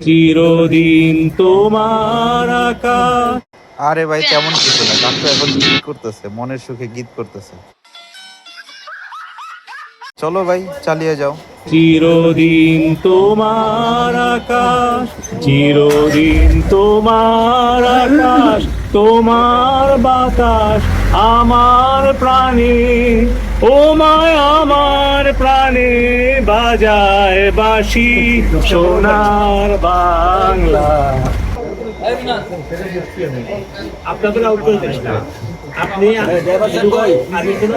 চিরদিন তোমার আরে ভাই, তেমন কিছু না। গান তো এখন গীত করতেছে, মনের সুখে গীত করতেছে। চলো ভাই, চালিয়ে যাও। চিরদিন তোমার আকাশ চিরদিন তোমার আকাশ তোমার বাতাস আমার প্রাণে ও মায় আমার প্রাণে বাজায় বাসি সোনার বাংলা। আপনাদের। আপনি আমি কোনো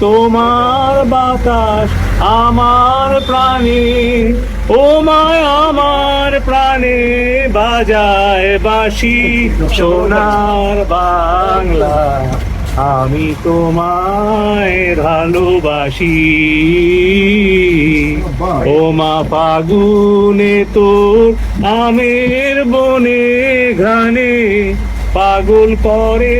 তোমার বাতাস আমার প্রাণে, ও মায় আমার প্রাণে বাজায় বাসি সোনার বাংলা। আমি তোমায় ভালোবাসি। ও মা ফাগুনে তোর আমের বনে ঘানে পাগল করে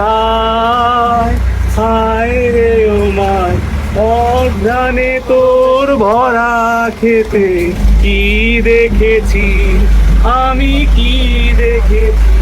হায় হায় রে ও মায় অঘ্রানে তোর ভরা খেতে কি দেখেছি? আমি কি দেখেছি?